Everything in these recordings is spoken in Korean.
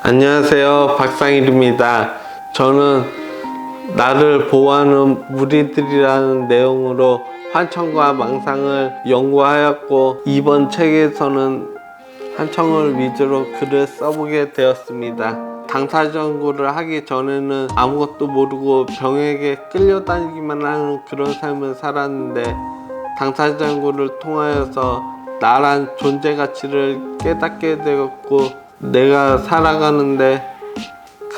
안녕하세요. 박상일입니다. 저는 나를 보호하는 무리들이라는 내용으로 환청과 망상을 연구하였고 이번 책에서는 환청을 위주로 글을 써보게 되었습니다. 당사자 연구를 하기 전에는 아무것도 모르고 병에게 끌려다니기만 하는 그런 삶을 살았는데 당사자 연구를 통하여서 나란 존재 가치를 깨닫게 되었고 내가 살아가는데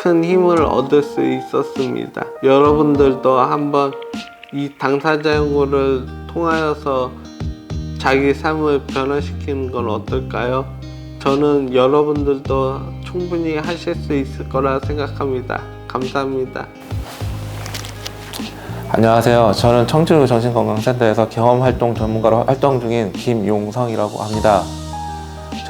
큰 힘을 얻을 수 있었습니다. 여러분들도 한번 이 당사자 연구를 통하여서 자기 삶을 변화시키는 건 어떨까요? 저는 여러분들도 충분히 하실 수 있을 거라 생각합니다. 감사합니다. 안녕하세요. 저는 청주 정신건강센터에서 경험활동 전문가로 활동 중인 김용성이라고 합니다.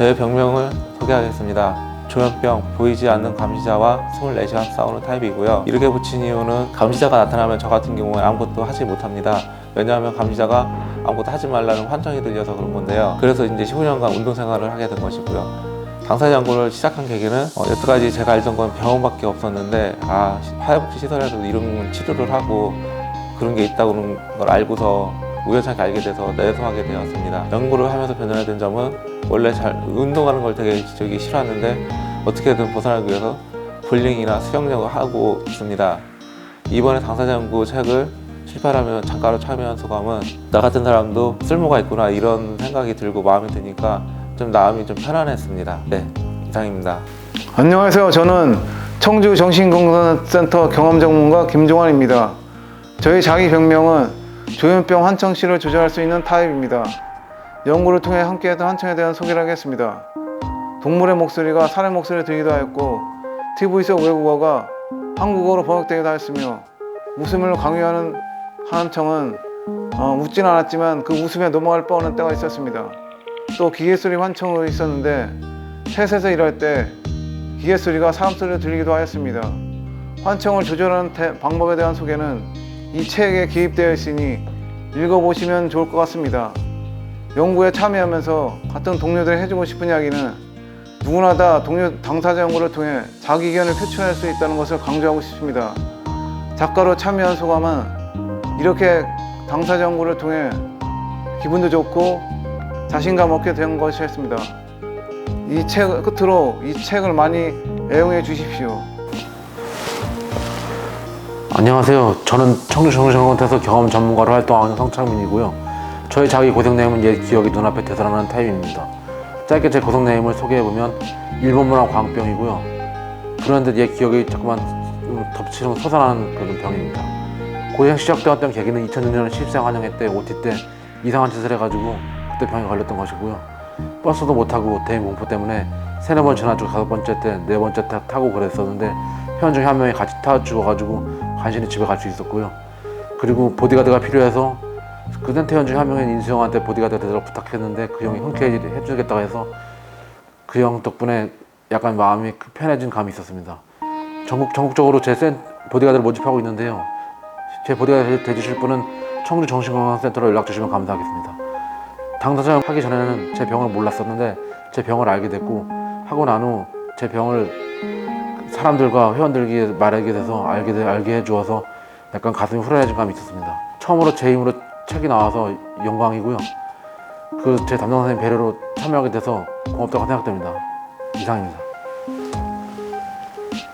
저의 병명을 소개하겠습니다. 조현병, 보이지 않는 감시자와 24시간 싸우는 타입이고요. 이렇게 붙인 이유는 감시자가 나타나면 저 같은 경우에 아무것도 하지 못합니다. 왜냐하면 감시자가 아무것도 하지 말라는 환청이 들려서 그런 건데요. 그래서 이제 15년간 운동 생활을 하게 된 것이고요. 당사자 연구를 시작한 계기는 어, 여태까지 제가 알던 건 병원밖에 없었는데 아 사회복지 시설에도 이런 치료를 하고 그런 게 있다는 걸 알고서 우연찮게 알게 돼서 내성하게 되었습니다. 연구를 하면서 변화된 점은 원래 잘 운동하는 걸 되게 저기 싫어하는데 어떻게든 벗어나기 위해서 볼링이나 수영력을 하고 있습니다. 이번에 당사자 연구 책을 실패하면 작가로 참여한 소감은 나 같은 사람도 쓸모가 있구나 이런 생각이 들고 마음이 드니까 좀 마음이 좀 편안했습니다. 네, 이상입니다. 안녕하세요. 저는 청주 정신건강센터 경험전문가 김종환입니다. 저희 자기 병명은 조현병 환청시를 조절할 수 있는 타입입니다. 연구를 통해 함께했던 환청에 대한 소개를 하겠습니다. 동물의 목소리가 사람의 목소리를 들기도 하였고 TV 속 외국어가 한국어로 번역되기도 하였으며 웃음을 강요하는 환청은 어, 웃진 않았지만 그 웃음에 넘어갈 뻔한 때가 있었습니다. 또 기계 소리 환청도 있었는데 셋에서 일할 때 기계 소리가 사람 소리로 들리기도 하였습니다. 환청을 조절하는 태- 방법에 대한 소개는 이 책에 기입되어 있으니 읽어보시면 좋을 것 같습니다. 연구에 참여하면서 같은 동료들이 해주고 싶은 이야기는 누구나 다 동료 당사자 연구를 통해 자기 의견을 표출할 수 있다는 것을 강조하고 싶습니다. 작가로 참여한 소감은 이렇게 당사자 연구를 통해 기분도 좋고 자신감 얻게 된 것이었습니다. 이 책 끝으로 이 책을 많이 애용해 주십시오. 안녕하세요. 저는 청주 정신건강센터 경험 전문가로 활동하는 성창민이고요. 저의 자기 고생 내용은 옛 기억이 눈앞에 되살아나는 타입입니다. 짧게 제 고생 내용을 소개해보면 일본 문화 광병이고요. 불현듯 옛 기억이 자꾸만 좀 덮치는 솟아나는 그런 병입니다. 고생 시작되었던 계기는 2006년 신입생 환영회 때 OT 때 이상한 짓을 해가지고 그때 병에 걸렸던 것이고요. 버스도 못 타고 대인 공포 때문에 세네 번 지나주고 다섯 번째 때 네 번째 타, 타고 그랬었는데 회원 중에 한 명이 같이 타 죽어가지고 간신히 집에 갈 수 있었고요. 그리고 보디가드가 필요해서 그 센터 회원 중에 한 명인 인수 형한테 보디가드 대접 부탁했는데 그 형이 흔쾌히 해주겠다고 해서 그 형 덕분에 약간 마음이 그 편해진 감이 있었습니다. 전국 전국적으로 제 센, 보디가드를 모집하고 있는데요. 제 보디가드 되주실 분은 청주 정신건강센터로 연락 주시면 감사하겠습니다. 당사자 하기 전에는 제 병을 몰랐었는데 제 병을 알게 됐고 하고 난 후 제 병을 사람들과 회원들에게 말하게 돼서 알게 돼- 알게 해주어서 약간 가슴이 후련해진 감이 있었습니다. 처음으로 제 힘으로 책이 나와서 영광이고요. 그 제 담당 선생님 배려로 참여하게 돼서 고맙다고 생각됩니다. 이상입니다.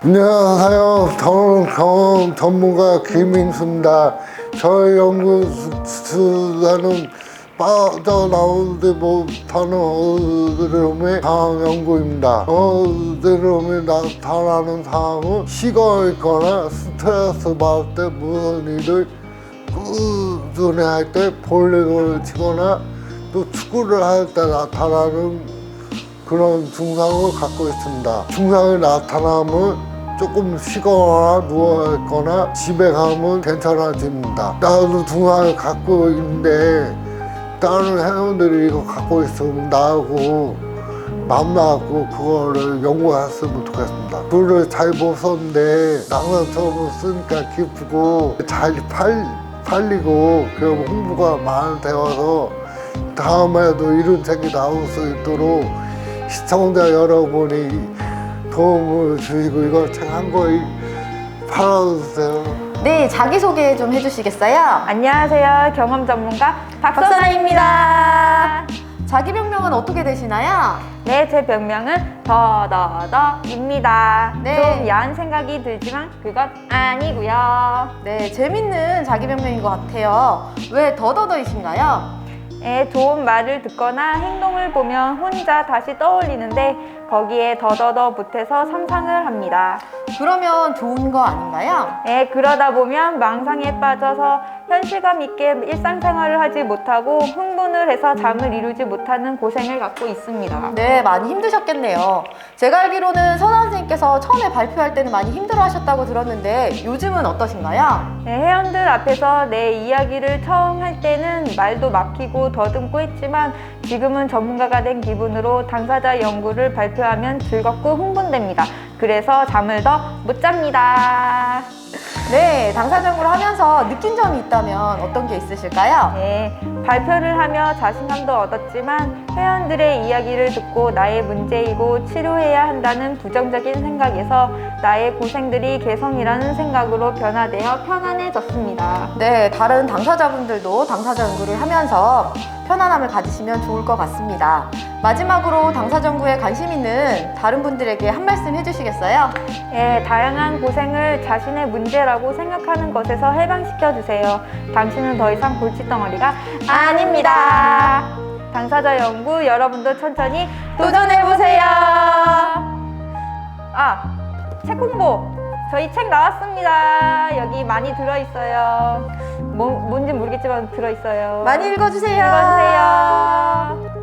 안녕하세요. 저는 경험 전문가 김인수입니다. 저의 연구수단은 빠져나오지 못하는 어드름의 상황 연구입니다. 어드름이 나타나는 상황은 시가 있거나 스트레스 받을 때 무슨 일을 꾸준히 할 때 볼링을 치거나 또 축구를 할 때 나타나는 그런 증상을 갖고 있습니다. 증상이 나타나면 조금 쉬거나 누워있거나 집에 가면 괜찮아집니다. 나도 증상을 갖고 있는데 다른 회원들이 이거 갖고 있으면 나하고 만나고 그거를 연구했으면 좋겠습니다. 글을 잘 못 썼는데 낭만처럼 쓰니까 기쁘고 잘 팔, 팔리고 그럼 홍보가 많이 되어서 다음에도 이런 책이 나올 수 있도록 시청자 여러분이 도움을 주시고 이거 착한 거 팔아주세요. 네, 자기소개 좀 해주시겠어요? 안녕하세요. 경험 전문가 박선아입니다. 자기 병명은 어떻게 되시나요? 네, 제 별명은 더더더입니다. 네. 좀 야한 생각이 들지만 그건 아니고요. 네, 재밌는 자기 병명인 것 같아요. 왜 더더더이신가요? 네, 좋은 말을 듣거나 행동을 보면 혼자 다시 떠올리는데 거기에 더더더 보태서 상상을 합니다. 그러면 좋은 거 아닌가요? 네, 그러다 보면 망상에 빠져서 현실감 있게 일상생활을 하지 못하고 흥분을 해서 잠을 이루지 못하는 고생을 갖고 있습니다. 네, 많이 힘드셨겠네요. 제가 알기로는 선아 선생님께서 처음에 발표할 때는 많이 힘들어 하셨다고 들었는데 요즘은 어떠신가요? 네, 회원들 앞에서 내 이야기를 처음 할 때는 말도 막히고 더듬고 했지만 지금은 전문가가 된 기분으로 당사자 연구를 발표하면 즐겁고 흥분됩니다. 그래서 잠을 더 못 잡니다. 네, 당사정구를 하면서 느낀 점이 있다면 어떤 게 있으실까요? 네, 발표를 하며 자신감도 얻었지만 회원들의 이야기를 듣고 나의 문제이고 치료해야 한다는 부정적인 생각에서 나의 고생들이 개성이라는 생각으로 변화되어 편안해졌습니다. 네, 다른 당사자분들도 당사자 연구를 하면서 편안함을 가지시면 좋을 것 같습니다. 마지막으로 당사자 연구에 관심 있는 다른 분들에게 한 말씀 해주시겠어요? 예, 다양한 고생을 자신의 문제라고 생각하는 것에서 해방시켜 주세요. 당신은 더 이상 골칫덩어리가 아닙니다. 당사자 연구 여러분도 천천히 도전해 보세요. 아, 책 홍보. 저희 책 나왔습니다. 여기 많이 들어 있어요. 뭐, 뭔지 모르겠지만 들어 있어요. 많이 읽어주세요. 읽어주세요.